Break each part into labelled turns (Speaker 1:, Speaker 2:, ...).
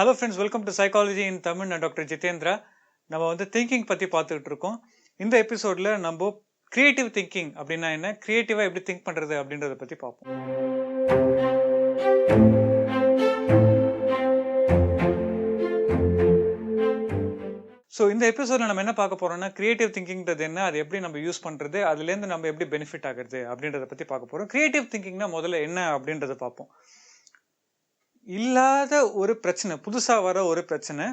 Speaker 1: Hello friends welcome to psychology in Tamil நான் doctor Jitendra நம்ம வந்து திங்கிங் பற்றி பார்த்துக்கிட்டு இருக்கோம். இந்த எபிசோடில் நம்ம கிரியேட்டிவ் திங்கிங் அப்படின்னா என்ன? க்ரியேட்டிவாக எப்படி திங்க் பண்ணுறது அப்படின்றத பற்றி பார்ப்போம். ஸோ இந்த எபிசோடில் நம்ம என்ன பார்க்க போறோம்னா கிரியேட்டிவ் திங்கிங்கிறது என்ன? அது எப்படி நம்ம யூஸ் பண்ணுறது அதுலேருந்து நம்ம எப்படி பெனிஃபிட் ஆகுறது அப்படின்றத பற்றி பார்க்க போகிறோம் கிரியேட்டிவ் திங்கிங்னா முதல்ல என்ன அப்படின்றத பார்ப்போம். இல்லாத ஒரு பிரச்சனை புதுசாக வர ஒரு பிரச்சனை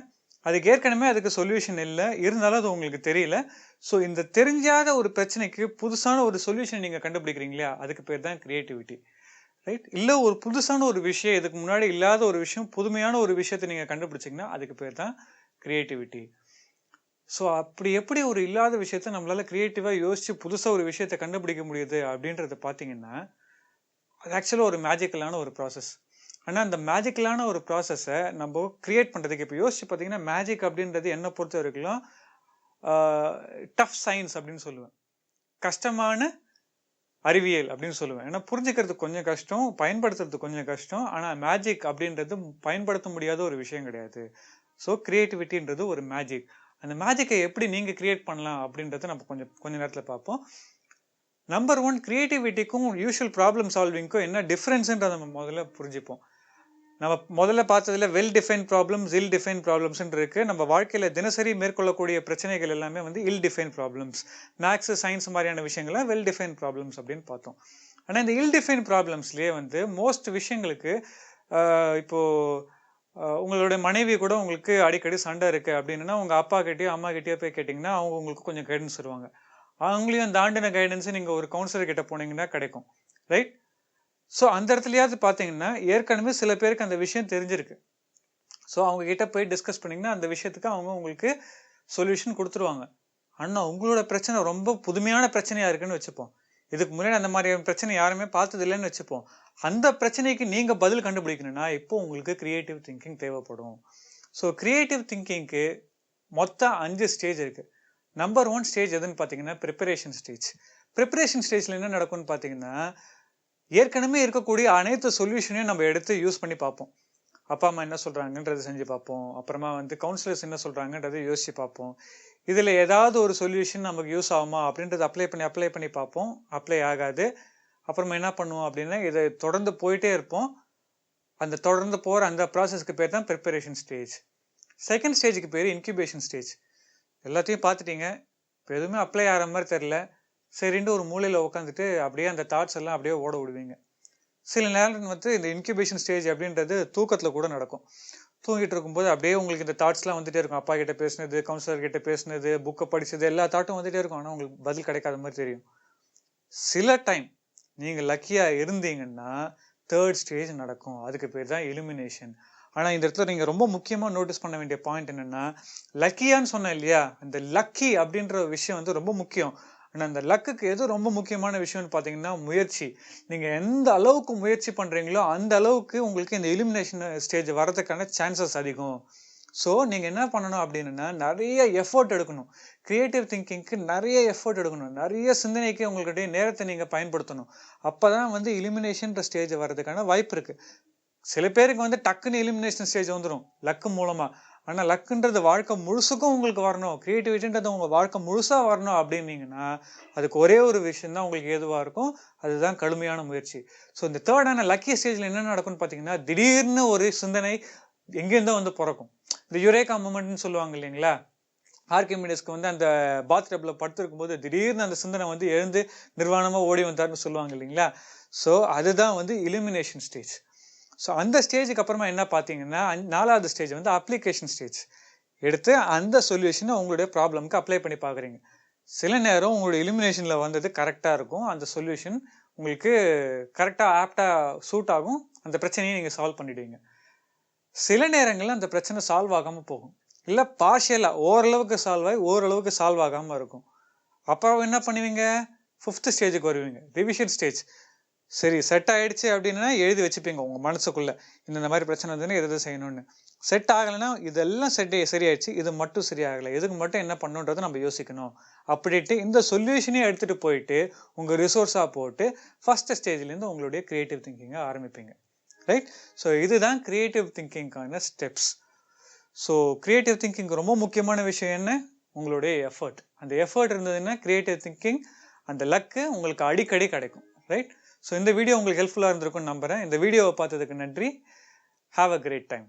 Speaker 1: அதுக்கு ஏற்கனவே அதுக்கு சொல்யூஷன் இல்லை. இருந்தாலும் அது உங்களுக்கு தெரியல. ஸோ இந்த தெரிஞ்சாத ஒரு பிரச்சனைக்கு புதுசான ஒரு சொல்யூஷன் நீங்கள் கண்டுபிடிக்கிறீங்களா அதுக்கு பேர் தான் க்ரியேட்டிவிட்டி ரைட் இல்லை ஒரு புதுசான ஒரு விஷயம் இதுக்கு முன்னாடி இல்லாத ஒரு விஷயம் புதுமையான ஒரு விஷயத்தை நீங்கள் கண்டுபிடிச்சிங்கன்னா அதுக்கு பேர் தான் க்ரியேட்டிவிட்டி ஸோ அப்படி எப்படி ஒரு இல்லாத விஷயத்த நம்மளால் க்ரியேட்டிவாக யோசித்து புதுசாக ஒரு விஷயத்த கண்டுபிடிக்க முடியுது அப்படின்றத பார்த்தீங்கன்னா அது ஆக்சுவலாக ஒரு மேஜிக்கலான ஒரு ப்ராசஸ் ஆனால் அந்த மேஜிக்கலான ஒரு ப்ராசஸை நம்ம கிரியேட் பண்ணுறதுக்கு இப்போ யோசிச்சு பார்த்தீங்கன்னா மேஜிக் அப்படின்றது என்னை பொறுத்த வரைக்கும் டஃப் சயின்ஸ் அப்படின்னு சொல்லுவேன். கஷ்டமான அறிவியல் அப்படின்னு சொல்லுவேன். ஏன்னா புரிஞ்சுக்கிறது கொஞ்சம் கஷ்டம் பயன்படுத்துறது கொஞ்சம் கஷ்டம். ஆனால் மேஜிக் அப்படின்றது பயன்படுத்த முடியாத ஒரு விஷயம் கிடையாது. ஸோ கிரியேட்டிவிட்டின்றது ஒரு மேஜிக் அந்த மேஜிக்கை எப்படி நீங்கள் கிரியேட் பண்ணலாம் அப்படின்றத நம்ம கொஞ்சம் கொஞ்ச நேரத்தில் பார்ப்போம். நம்பர் ஒன் கிரியேட்டிவிட்டிக்கும் யூஷுவல் ப்ராப்ளம் சால்விங்க்கும் என்ன டிஃப்ரென்ஸுன்றதை நம்ம முதல்ல புரிஞ்சுப்போம். நம்ம முதல்ல பார்த்ததுல well define problems ill define ப்ராப்ளம்ஸ்னு இருக்கு. நம்ம வாழ்க்கையில தினசரி மேற்கொள்ளக்கூடிய பிரச்சனைகள் எல்லாமே வந்து ill define problems maths science மாதிரியான விஷயங்களை வெல் டிஃபைன் ப்ராப்ளம்ஸ் அப்படின்னு பார்த்தோம். ஆனால் இந்த இல் டிஃபைன் ப்ராப்ளம்ஸ்லேயே வந்து மோஸ்ட் விஷயங்களுக்கு இப்போ உங்களுடைய மனைவி கூட உங்களுக்கு அடிக்கடி சண்டை இருக்கு அப்படின்னா உங்க அப்பா கிட்டயோ அம்மா கிட்டயோ போய் கேட்டிங்கன்னா அவங்க உங்களுக்கு கொஞ்சம் கைடன்ஸ் தருவாங்க. அவங்களையும் தாண்டின கைடன்ஸ் நீங்க ஒரு கவுன்சிலர் கிட்ட போனீங்கன்னா கிடைக்கும். ரைட் ஸோ அந்த இடத்துலையாவது பார்த்தீங்கன்னா ஏற்கனவே சில பேருக்கு அந்த விஷயம் தெரிஞ்சிருக்கு. ஸோ அவங்க கிட்ட போய் டிஸ்கஸ் பண்ணிங்கன்னா அந்த விஷயத்துக்கு அவங்க உங்களுக்கு சொல்யூஷன் கொடுத்துருவாங்க. ஆனால் உங்களோட பிரச்சனை ரொம்ப புதுமையான பிரச்சனையாக இருக்குன்னு வச்சுப்போம். இதுக்கு முன்னாடி அந்த மாதிரி பிரச்சனை யாருமே பார்த்தது இல்லைன்னு வச்சுப்போம். அந்த பிரச்சனைக்கு நீங்கள் பதில் கண்டுபிடிக்கணும்னா இப்போ உங்களுக்கு க்ரியேட்டிவ் திங்கிங் தேவைப்படும். ஸோ க்ரியேட்டிவ் திங்கிங்க்கு மொத்தம் அஞ்சு ஸ்டேஜ் இருக்குது நம்பர் ஒன் ஸ்டேஜ் எதுன்னு பார்த்தீங்கன்னா ப்ரிப்பரேஷன் ஸ்டேஜ் ப்ரிப்பரேஷன் ஸ்டேஜில் என்ன நடக்கும்னு பார்த்தீங்கன்னா ஏற்கனவே இருக்கக்கூடிய அனைத்து சொல்யூஷனையும் நம்ம எடுத்து யூஸ் பண்ணி பார்ப்போம். அப்பா அம்மா என்ன சொல்றாங்கன்றதை செஞ்சு பார்ப்போம். அப்புறமா வந்து கவுன்சிலர்ஸ் என்ன சொல்கிறாங்கன்றதை யோசிச்சு பார்ப்போம். இதில் ஏதாவது ஒரு சொல்யூஷன் நமக்கு யூஸ் ஆகுமா அப்படின்றத அப்ளை பண்ணி அப்ளை பண்ணி பார்ப்போம். அப்ளை ஆகாது. அப்புறமா என்ன பண்ணுவோம் அப்படின்னா இதை தொடர்ந்து போயிட்டே இருப்போம். அந்த தொடர்ந்து போகிற அந்த ப்ராசஸ்க்கு பேர் தான் ப்ரிப்பரேஷன் ஸ்டேஜ் செகண்ட் ஸ்டேஜுக்கு பேர் இன்குபேஷன் ஸ்டேஜ் எல்லாத்தையும் பார்த்துட்டீங்க. இப்போ எதுவுமே அப்ளை ஆகிற மாதிரி தெரில சரின்ட்டு ஒரு மூலையில் உட்காந்துட்டு அப்படியே அந்த தாட்ஸ் எல்லாம் அப்படியே ஓட விடுவீங்க. சில நேரம் வந்து இந்த இன்குபேஷன் ஸ்டேஜ் அப்படின்றது தூக்கத்தில் கூட நடக்கும். தூங்கிட்டு இருக்கும்போது அப்படியே உங்களுக்கு இந்த தாட்ஸ்லாம் வந்துட்டே இருக்கும். அப்பா கிட்ட பேசினது கவுன்சிலர் கிட்ட பேசினது புக்கை படிச்சது எல்லா தாட்டும் வந்துட்டே இருக்கும். ஆனால் உங்களுக்கு பதில் கிடைக்காத மாதிரி தெரியும். சில டைம் நீங்கள் லக்கியாக இருந்தீங்கன்னா தேர்ட் ஸ்டேஜ் நடக்கும். அதுக்கு பேர் தான் எலிமினேஷன் ஆனால் இந்த இடத்துல நீங்கள் ரொம்ப முக்கியமாக நோட்டீஸ் பண்ண வேண்டிய பாயிண்ட் என்னென்னா லக்கியான்னு சொன்னேன் இல்லையா? இந்த லக்கி அப்படின்ற விஷயம் வந்து ரொம்ப முக்கியம். ஆனால் அந்த லக்குக்கு எது ரொம்ப முக்கியமான விஷயம்னு பார்த்தீங்கன்னா முயற்சி. நீங்கள் எந்த அளவுக்கு முயற்சி பண்ணுறீங்களோ அந்த அளவுக்கு உங்களுக்கு இந்த எலிமினேஷன் ஸ்டேஜ் வரதுக்கான சான்சஸ் அதிகம். ஸோ நீங்கள் என்ன பண்ணணும் அப்படின்னா நிறைய எஃபர்ட் எடுக்கணும். கிரியேட்டிவ் திங்கிங்க்கு நிறைய எஃபர்ட் எடுக்கணும். நிறைய சிந்தனைக்கு உங்களுடைய நேரத்தை நீங்கள் பயன்படுத்தணும். அப்போ தான் வந்து எலிமினேஷன்ற ஸ்டேஜ் வர்றதுக்கான வாய்ப்பு இருக்குது சில பேருக்கு வந்து டக்குன்னு எலிமினேஷன் ஸ்டேஜ் வந்துடும் லக்கு மூலமாக ஆனால் லக்குன்றது வாழ்க்கை முழுசுக்கும் உங்களுக்கு வரணும். க்ரியேட்டிவிட்டின்றது உங்கள் வாழ்க்கை முழுசாக வரணும் அப்படின்னீங்கன்னா அதுக்கு ஒரே ஒரு விஷயந்தான் உங்களுக்கு ஏதுவாக இருக்கும். அதுதான் கடுமையான முயற்சி. ஸோ இந்த தேர்டான லக்கி ஸ்டேஜில் என்ன நடக்கும்னு பார்த்தீங்கன்னா திடீர்னு ஒரு சிந்தனை எங்கேருந்தோ வந்து பிறக்கும். இந்த யுரேகா மூமெண்ட்னு சொல்லுவாங்க இல்லைங்களா? ஆர்கிமிடஸ்க்கு வந்து அந்த பாத்டப்ல படுத்திருக்கும் போது திடீர்னு அந்த சிந்தனை வந்து எழுந்து நிர்வாணமாக ஓடி வந்தார்னு சொல்லுவாங்க இல்லைங்களா? ஸோ அதுதான் வந்து இலுமினேஷன் ஸ்டேஜ் ஸோ அந்த ஸ்டேஜுக்கு அப்புறமா என்ன பார்த்தீங்கன்னா நாலாவது ஸ்டேஜ் வந்து அப்ளிகேஷன் ஸ்டேஜ் எடுத்து அந்த சொல்யூஷனை உங்களுடைய ப்ராப்ளம்க்கு அப்ளை பண்ணி பார்க்குறீங்க. சில நேரம் உங்களுடைய எலிமினேஷனில் வந்தது கரெக்டாக இருக்கும். அந்த சொல்யூஷன் உங்களுக்கு கரெக்டாக ஆப்டாக சூட் ஆகும். அந்த பிரச்சனையை நீங்கள் சால்வ் பண்ணிடுவீங்க. சில நேரங்களில் அந்த பிரச்சனை சால்வ் ஆகாமல் போகும். இல்லை பார்ஷியலாக ஓரளவுக்கு சால்வ் ஆகி ஓரளவுக்கு சால்வ் ஆகாமல் இருக்கும். அப்புறம் என்ன பண்ணுவீங்க? ஃபிஃப்த் ஸ்டேஜுக்கு வருவீங்க. ரிவிஷன் ஸ்டேஜ் சரி செட் ஆயிடுச்சு அப்படின்னா எழுதி வச்சுப்பீங்க உங்கள் மனசுக்குள்ள. இந்த மாதிரி பிரச்சனை இருந்ததுன்னு எது எது செய்யணும்னு. செட் ஆகலைன்னா இதெல்லாம் செட் சரியாயிடுச்சு இது மட்டும் சரியாகலை. இதுக்கு மட்டும் என்ன பண்ணுன்றதை நம்ம யோசிக்கணும். அப்படின்ட்டு இந்த சொல்யூஷனே எடுத்துகிட்டு போயிட்டு உங்கள் ரிசோர்ஸாக போட்டு ஃபஸ்ட்டு ஸ்டேஜ்லேருந்து உங்களுடைய க்ரியேட்டிவ் திங்கிங்கை ஆரம்பிப்பீங்க. ரைட் ஸோ இதுதான் கிரியேட்டிவ் திங்கிங்கான ஸ்டெப்ஸ் ஸோ கிரியேட்டிவ் திங்கிங் ரொம்ப முக்கியமான விஷயம் என்ன? உங்களுடைய எஃபர்ட் அந்த எஃபர்ட் இருந்ததுன்னா கிரியேட்டிவ் திங்கிங் அந்த லக்கு உங்களுக்கு அடிக்கடி கிடைக்கும். ரைட் ஸோ இந்த வீடியோ உங்களுக்கு ஹெல்ப்ஃபுல்லாக இருந்திருக்கும்னு நம்புகிறேன் இந்த வீடியோவை பார்த்ததுக்கு நன்றி. Have a great time